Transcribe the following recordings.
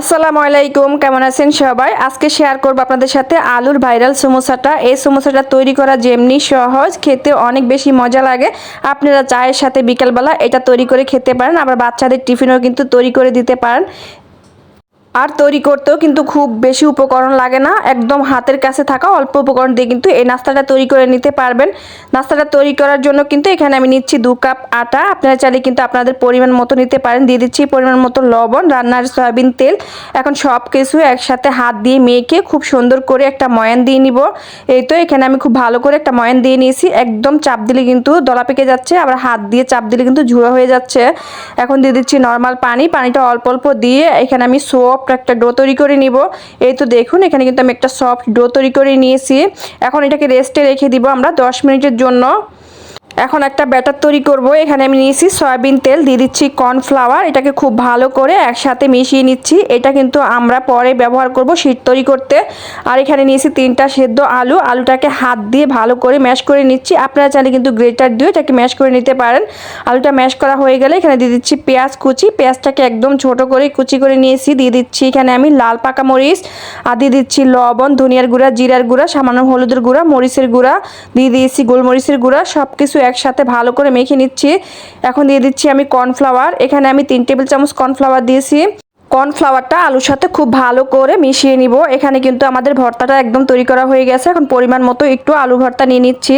আসসালামু আলাইকুম, কেমন আছেন সবাই? আজকে শেয়ার করব আপনাদের সাথে আলুর ভাইরাল সমোসাটা। এই সমোসাটা তৈরি করা যেমনি সহজ, খেতে অনেক বেশি মজা লাগে। আপনারা চায়ের সাথে বিকেলবেলা এটা তৈরি করে খেতে পারেন, আবার বাচ্চাদের টিফিনও কিন্তু তৈরি করে দিতে পারেন। আর তৈরি করতেও কিন্তু খুব বেশি উপকরণ লাগে না। একদম হাতের কাছে থাকা অল্প উপকরণ দিয়ে কিন্তু এই নাস্তাটা তৈরি করে নিতে পারবেন। নাস্তাটা তৈরি করার জন্য কিন্তু এখানে আমি নিচ্ছি দু কাপ আটা। আপনারা চাইলে কিন্তু আপনাদের পরিমাণ মতো নিতে পারেন। দিয়ে দিচ্ছি পরিমাণ মতো লবণ, রান্নার সয়াবিন তেল। এখন সব কিছু একসাথে হাত দিয়ে মেখে খুব সুন্দর করে একটা ময়ান দিয়ে নিব। এই তো এখানে আমি খুব ভালো করে একটা ময়ান দিয়ে নিয়েছি। একদম চাপ দিলে কিন্তু দলা পেকে যাচ্ছে, আবার হাত দিয়ে চাপ দিলে কিন্তু ঝুড়ো হয়ে যাচ্ছে। এখন দিয়ে দিচ্ছি নর্মাল পানি। পানিটা অল্প অল্প দিয়ে এখানে আমি সোপ সফট একটা ডো তৈরি করে নিব। এই তো দেখুন, এখানে কিন্তু আমি একটা সফট ডো তৈরি করে নিয়েছি। এখন এটাকে রেস্টে রেখে দিব আমরা দশ মিনিটের জন্য। এখন একটা ব্যাটার তৈরি করব। এখানে আমি নিয়েছি সয়াবিন তেল, দিয়ে দিচ্ছি কর্নফ্লাওয়ার। এটাকে খুব ভালো করে একসাথে মিশিয়ে নিচ্ছি। এটা কিন্তু আমরা পরে ব্যবহার করব শীত তৈরি করতে। আর এখানে নিয়েছি তিনটা সেদ্ধ আলু। আলুটাকে হাত দিয়ে ভালো করে ম্যাশ করে নিচ্ছি। আপনারা চাইলে কিন্তু গ্রেটার দিয়ে এটাকে ম্যাশ করে নিতে পারেন। আলুটা ম্যাশ করা হয়ে গেলে এখানে দিয়ে দিচ্ছি পেঁয়াজ কুচি। পেঁয়াজটাকে একদম ছোট করে কুচি করে নিয়েছি। দিয়ে দিচ্ছি এখানে আমি লাল পাকা মরিচ। আর দিয়ে দিচ্ছি লবণ, ধনিয়ার গুঁড়া, জিরার গুঁড়া, সামান্য হলুদের গুঁড়া, মরিচের গুঁড়া। দিয়ে দিয়েছি গোলমরিচের গুঁড়া। সব কিছু একসাথে ভালো করে মেখে নিচ্ছি। এখন দিয়ে দিচ্ছি আমি কর্নফ্লাওয়ার। এখানে আমি তিন টেবিল চামচ কর্নফ্লাওয়ার দিয়েছি। কর্নফ্লাওয়ারটা আলুর সাথে খুব ভালো করে মিশিয়ে নিব। এখানে কিন্তু আমাদের ভর্তাটা একদম তৈরি করা হয়ে গেছে। এখন পরিমাণ মতো একটু আলু ভর্তা নিয়ে নিচ্ছি।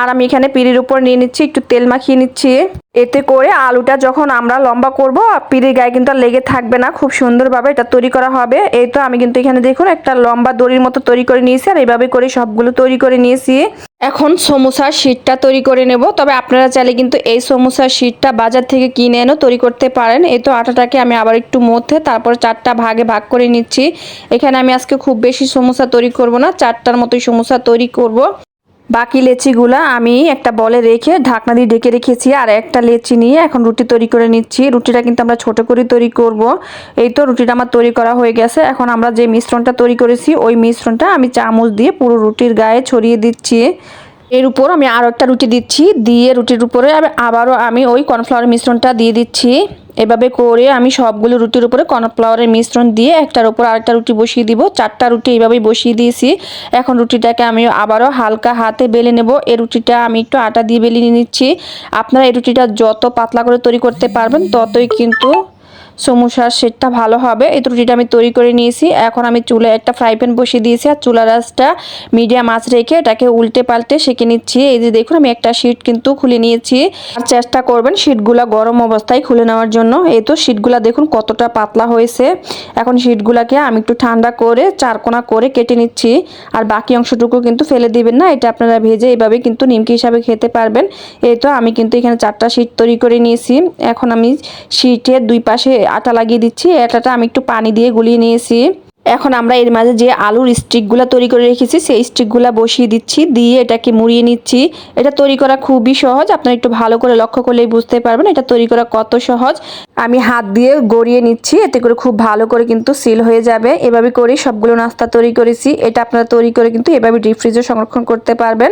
আর আমি এখানে পিড়ির উপর নিয়ে নিচ্ছি, একটু তেল মাখিয়ে নিচ্ছি। এতে করে আলুটা যখন আমরা লম্বা করব, পিড়ির গায়ে কিন্তু আর লেগে থাকবে না। খুব সুন্দরভাবে এটা তৈরি করা হবে। এই তো আমি কিন্তু এখানে দেখুন একটা লম্বা দড়ির মতো তৈরি করে নিয়েছি। আর এইভাবে করে সবগুলো তৈরি করে নিয়েছি। এখন সমোসার শীটটা তৈরি করে নেব। তবে আপনারা চাইলে কিন্তু এই সমোসার শীটটা বাজার থেকে কিনে এনেও তৈরি করতে পারেন। এই তো আটাটাকে আমি আবার একটু মধ্যে তারপর চারটা ভাগে ভাগ করে নিচ্ছি। এখানে আমি আজকে খুব বেশি সমোসা তৈরি করব না, চারটার মতোই সমোসা তৈরি করব। বাকি লেচিগুলা আমি একটা বলে রেখে ঢাকনা দিয়ে ঢেকে রেখেছি আর একটা লেচি নিয়ে এখন রুটি তৈরি করে নিচ্ছি। রুটিটা কিন্তু আমরা ছোট করে তৈরি করব। এই তো রুটিটা আমার তৈরি করা হয়ে গেছে। এখন আমরা যে মিশ্রণটা তৈরি করেছি, ওই মিশ্রণটা আমি চামচ দিয়ে পুরো রুটির গায়ে ছড়িয়ে দিচ্ছি। এর উপর আমি আরও একটা রুটি দিচ্ছি। দিয়ে রুটির উপরে আবারও আমি ওই কর্নফ্লাওয়ার মিশ্রণটা দিয়ে দিচ্ছি। এভাবে করে আমি সবগুলো রুটির উপরে কর্নফ্লাওয়ারের মিশ্রণ দিয়ে একটার উপর আরেকটা রুটি বসিয়ে দিব। চারটা রুটি এইভাবেই বসিয়ে দিয়েছি। এখন রুটিটাকে আমি আবারও হালকা হাতে বেলে নেব। এই রুটিটা আমি একটু আটা দিয়ে বেলে নিচ্ছি। আপনারা এই রুটিটা যত পাতলা করে তৈরি করতে পারবেন, ততই কিন্তু সমুসার সেটটা ভালো হবে। এই রুটিটা আমি তৈরি করে নিয়েছি। এখন আমি চুলে একটা ফ্রাই প্যান বসিয়ে দিয়েছি আর চুলা রাসটা মিডিয়াম আঁচ রেখে এটাকে উল্টে পাল্টে সেঁকে নিচ্ছি। এই যে দেখুন, আমি একটা শিট কিন্তু খুলে নিয়েছি। আর চেষ্টা করবেন শিটগুলা গরম অবস্থায় খুলে নেওয়ার জন্য। এই তো শিটগুলা দেখুন কতটা পাতলা হয়েছে। এখন শিটগুলাকে আমি একটু ঠান্ডা করে চারকোনা করে কেটে নিচ্ছি। আর বাকি অংশটুকু কিন্তু ফেলে দিবেন না। এটা আপনারা ভেজে এইভাবে কিন্তু নিমকি হিসাবে খেতে পারবেন। এই তো আমি কিন্তু এখানে চারটা শিট তৈরি করে নিয়েছি। এখন আমি শিটের দুই পাশে আটা লাগিয়ে দিচ্ছি আটাটা আমি একটু পানি দিয়ে গুলিয়ে নিয়েছি। এখন আমরা এর মাঝে যে আলুর স্টিকগুলো তৈরি করে রেখেছি, সেই স্টিকগুলো বসিয়ে দিচ্ছি, দিয়ে এটাকে মুড়িয়ে নিচ্ছি। এটা তৈরি করা খুবই সহজ, আপনারা একটু ভালো করে লক্ষ্য করলেই বুঝতে পারবেন এটা তৈরি করা কত সহজ। আমি হাত দিয়ে গড়িয়ে নিচ্ছি, এতে করে খুব ভালো করে কিন্তু সিল হয়ে যাবে। এভাবে করে সবগুলো নাস্তা তৈরি করেছি, এটা আপনারা তৈরি করে কিন্তু এভাবে ডিপ ফ্রিজে সংরক্ষণ করতে পারবেন।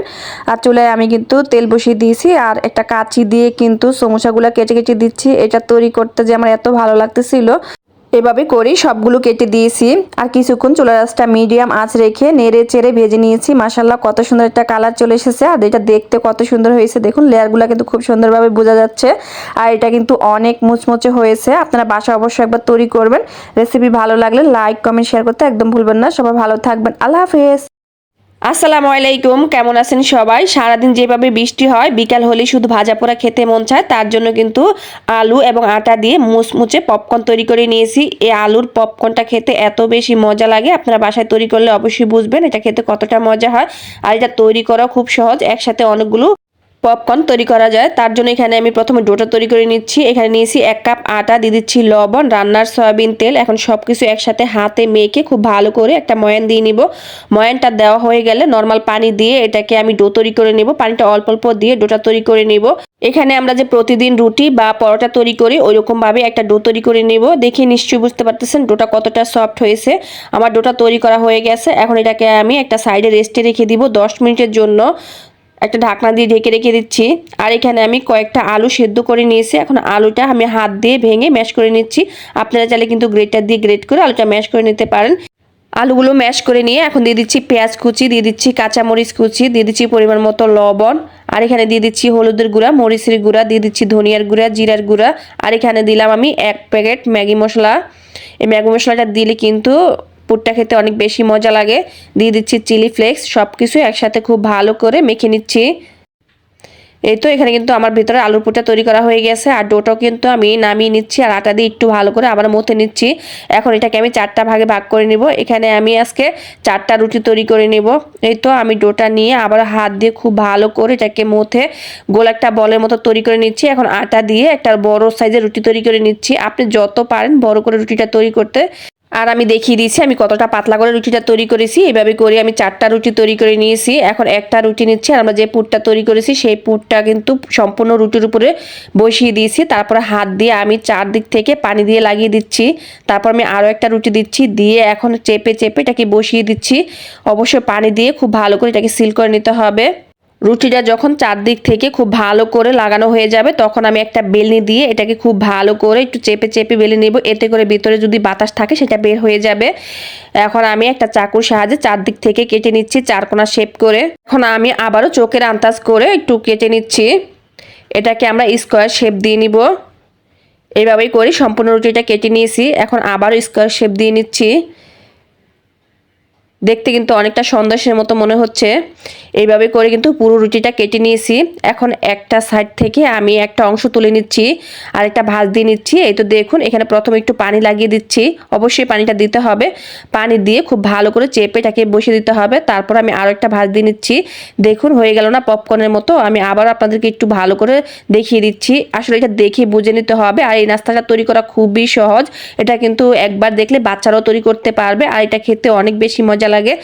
আর চুলায় আমি কিন্তু তেল বসিয়ে দিয়েছি, আর একটা কাঁচি দিয়ে কিন্তু সমোসাগুলো কেটে কেটে দিচ্ছি। এটা তৈরি করতে যে আমার এত ভালো লাগতেছিল এভাবে করি সবগুলো কেটে দিয়েছি। আর কিছুক্ষণ চুলা রাসটা মিডিয়াম আঁচ রেখে নেড়ে চেড়ে ভেজে নিয়েছি। মাসাল্লাহ কত সুন্দর একটা কালার চলে এসেছে। আর এটা দেখতে কত সুন্দর হয়েছে। দেখুন, লেয়ারগুলো কিন্তু খুব সুন্দরভাবে বোঝা যাচ্ছে। আর এটা কিন্তু অনেক মুচমুচে হয়েছে। আপনারা বাসা অবশ্যই একবার তৈরি করবেন। রেসিপি ভালো লাগলে লাইক, কমেন্ট, শেয়ার করতে একদম ভুলবেন না। সবাই ভালো থাকবেন। আল্লাহ হাফেজ। আসসালামু আলাইকুম, কেমন আছেন সবাই? সারাদিন যেভাবে বৃষ্টি হয়, বিকাল হলে শুধু ভাজা পোড়া খেতে মন চায়, তার জন্য কিন্তু আলু এবং আটা দিয়ে মুচমুচে পপকর্ন তৈরি করে নিয়েছি। এই আলুর পপকর্নটা খেতে এত বেশি মজা লাগে, আপনারা বাসায় তৈরি করলে অবশ্যই বুঝবেন এটা খেতে কতটা মজা হয়। আর এটা তৈরি করা খুব সহজ, একসাথে অনেকগুলো পপকর্ন তৈরি করা যায়। তার জন্য এখানে আমি প্রথমে ডোটা তৈরি করে নিচ্ছি। এখানে নিয়েছি এক কাপ আটা, দিয়ে দিচ্ছি লবণ, রান্নার সয়াবিন তেল। এখন সব কিছু একসাথে হাতে মেখে খুব ভালো করে একটা ময়ান দিয়ে নিব। ময়ানটা দেওয়া হয়ে গেলে নর্মাল পানি দিয়ে এটাকে আমি ডো তৈরি করে নেব। পানিটা অল্প অল্প দিয়ে ডোটা তৈরি করে নেব। এখানে আমরা যে প্রতিদিন রুটি বা পরোটা তৈরি করি ওই ভাবে একটা ডো তৈরি করে নেব। দেখে নিশ্চয়ই বুঝতে পারতেছেন ডোটা কতটা সফট হয়েছে। আমার ডোটা তৈরি করা হয়ে গেছে। এখন এটাকে আমি একটা সাইডে রেস্টে রেখে দিব দশ মিনিটের জন্য। একটা ঢাকনা দিয়ে ঢেকে রেখে দিচ্ছি। আর এখানে আমি কয়েকটা আলু সেদ্ধ করে নিয়েছি। এখন আলুটা আমি হাত দিয়ে ভেঙে ম্যাশ করে নিচ্ছি। আপনারা চাইলে কিন্তু গ্রেটার দিয়ে গ্রেট করে আলুটা ম্যাশ করে নিতে পারেন। আলুগুলো ম্যাশ করে নিয়ে এখন দিয়ে দিচ্ছি পেঁয়াজ কুচি, দিয়ে দিচ্ছি কাঁচামরিচ কুচি, দিয়ে দিচ্ছি পরিমাণ মতো লবণ। আর এখানে দিয়ে দিচ্ছি হলুদের গুঁড়া, মরিচের গুঁড়া, দিয়ে দিচ্ছি ধনিয়ার গুঁড়া, জিরার গুঁড়া। আর এখানে দিলাম আমি এক প্যাকেট ম্যাগি মশলা। এই ম্যাগি মশলাটা দিলে কিন্তু পুরটা খেতে অনেক বেশি মজা লাগে। দিয়ে দিচ্ছি চিলি ফ্লেক্স সব কিছু একসাথে খুব ভালো করে মেখে নিচ্ছি। এই তো এখানে কিন্তু আমার ভিতরে আলুর পুরটা তৈরি করা হয়ে গেছে, আর ডোটাও কিন্তু আমি নামিয়ে নিচ্ছি, আর আটা দিয়ে একটু ভালো করে আবার মতে নিচ্ছি। এখন এটাকে আমি চারটা ভাগে ভাগ করে নিব, এখানে আমি আজকে চারটা রুটি তৈরি করে নিব। এই তো আমি ডোটা নিয়ে আবার হাত দিয়ে খুব ভালো করে এটাকে মথে গোল একটা বলের মতো তৈরি করে নিচ্ছি। এখন আটা দিয়ে একটা বড় সাইজের রুটি তৈরি করে নিচ্ছি। আপনি যত পারেন বড় করে রুটিটা তৈরি করতে। আর আমি দেখিয়ে দিয়েছি, আমি কতটা পাতলা করে রুটিটা তৈরি করেছি। এইভাবে করে আমি চারটা রুটি তৈরি করে নিয়েছি। এখন একটা রুটি নিচ্ছি আর আমরা যে পুরটা তৈরি করেছি, সেই পুরটা কিন্তু সম্পূর্ণ রুটির উপরে বসিয়ে দিয়েছি। তারপরে হাত দিয়ে আমি চারদিক থেকে পানি দিয়ে লাগিয়ে দিচ্ছি। তারপর আমি আরও একটা রুটি দিচ্ছি, দিয়ে এখন চেপে চেপে এটাকে বসিয়ে দিচ্ছি। অবশ্যই পানি দিয়ে খুব ভালো করে এটাকে সিল করে নিতে হবে। রুটিটা যখন চারদিক থেকে খুব ভালো করে লাগানো হয়ে যাবে, তখন আমি একটা বেলনি দিয়ে এটাকে খুব ভালো করে একটু চেপে চেপে বেলে নেব। এতে করে ভিতরে যদি বাতাস থাকে, সেটা বের হয়ে যাবে। এখন আমি একটা চাকুর সাহায্যে চারদিক থেকে কেটে নিচ্ছি, চারকোনা শেপ করে। এখন আমি আবারও চোখের আন্দাজ করে একটু কেটে নিচ্ছি। এটাকে আমরা স্কোয়ার শেপ দিয়ে নিব। এইভাবেই করি সম্পূর্ণ রুটিটা কেটে নিয়েছি। এখন আবারও স্কোয়ার শেপ দিয়ে নিচ্ছি। দেখতে কিন্তু অনেকটা সন্দেশের মতো মনে হচ্ছে। এইভাবে করে কিন্তু পুরো রুটিটা কেটে নিয়েছি। এখন একটা সাইড থেকে আমি একটা অংশ তুলে নিচ্ছি আর একটা ভাজ দিয়ে নিচ্ছি। এই তো দেখুন, এখানে প্রথমে একটু পানি লাগিয়ে দিচ্ছি। অবশ্যই পানিটা দিতে হবে। পানি দিয়ে খুব ভালো করে চেপে এটাকে বসিয়ে দিতে হবে। তারপর আমি আরও একটা ভাজ দিয়ে নিচ্ছি। দেখুন, হয়ে গেল না পপকর্নের মতো। আমি আবার আপনাদেরকে একটু ভালো করে দেখিয়ে দিচ্ছি। আসলে এটা দেখে বুঝে নিতে হবে। আর এই নাস্তাটা তৈরি করা খুবই সহজ। এটা কিন্তু একবার দেখলে বাচ্চারাও তৈরি করতে পারবে। আর এটা খেতে অনেক বেশি মজা লাগে।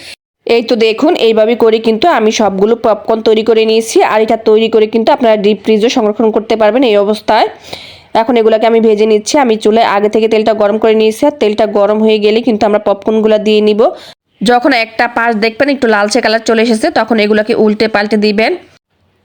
এই তো দেখুন, এইভাবে করে কিন্তু আমি সবগুলো পপকর্ন তৈরি করে নিয়েছি। আর এটা তৈরি করে কিন্তু আপনারা ডিপ ফ্রিজও সংরক্ষণ করতে পারবেন এই অবস্থায়। এখন এগুলোকে আমি ভেজে নিচ্ছি। আমি চুলে আগে থেকে তেলটা গরম করে নিয়েছি। আর তেলটা গরম হয়ে গেলে কিন্তু আমরা পপকর্নগুলো দিয়ে নিব। যখন একটা পাশ দেখবেন একটু লালচে কালার চলে এসেছে, তখন এগুলোকে উল্টে পাল্টে দিবেন।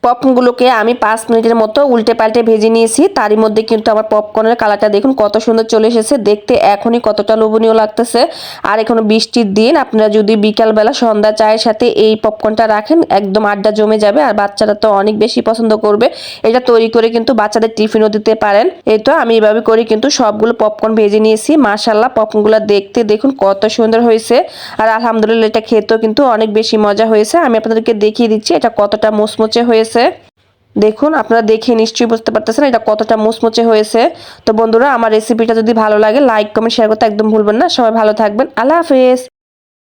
পপকর্নগুলোকে আমি পাঁচ মিনিটের মতো উল্টে পাল্টে ভেজে নিয়েছি। তারই মধ্যে কিন্তু আমার পপকর্নের কালারটা দেখুন, কত সুন্দর চলে এসেছে। দেখতে এখনই কতটা লোভনীয় লাগতেছে। আর এখনও বৃষ্টির দিন, আপনারা যদি বিকালবেলা সন্ধ্যা চায়ের সাথে এই পপকর্নটা রাখেন, একদম আড্ডা জমে যাবে আর বাচ্চারা তো অনেক বেশি পছন্দ করবে। এটা তৈরি করে কিন্তু বাচ্চাদের টিফিনও দিতে পারেন। এই তো আমি এভাবে করে কিন্তু সবগুলো পপকর্ন ভেজে নিয়েছি। মাশাল্লাহ পপকর্নগুলো দেখতে দেখুন কত সুন্দর হয়েছে। আর আলহামদুলিল্লাহ, এটা খেতেও কিন্তু অনেক বেশি মজা হয়েছে। আমি আপনাদেরকে দেখিয়ে দিচ্ছি এটা কতটা মুচমুচে হয়েছে। দেখুন, আপনারা দেখে নিশ্চয়ই বুঝতে পারতেছেন এটা কতটা মুচমুচে হয়েছে। তো বন্ধুরা, আমার রেসিপিটা যদি ভালো লাগে লাইক কমেন্ট শেয়ার করতে একদম ভুলবেন না। সবাই ভালো থাকবেন। আল্লাহ হাফেজ।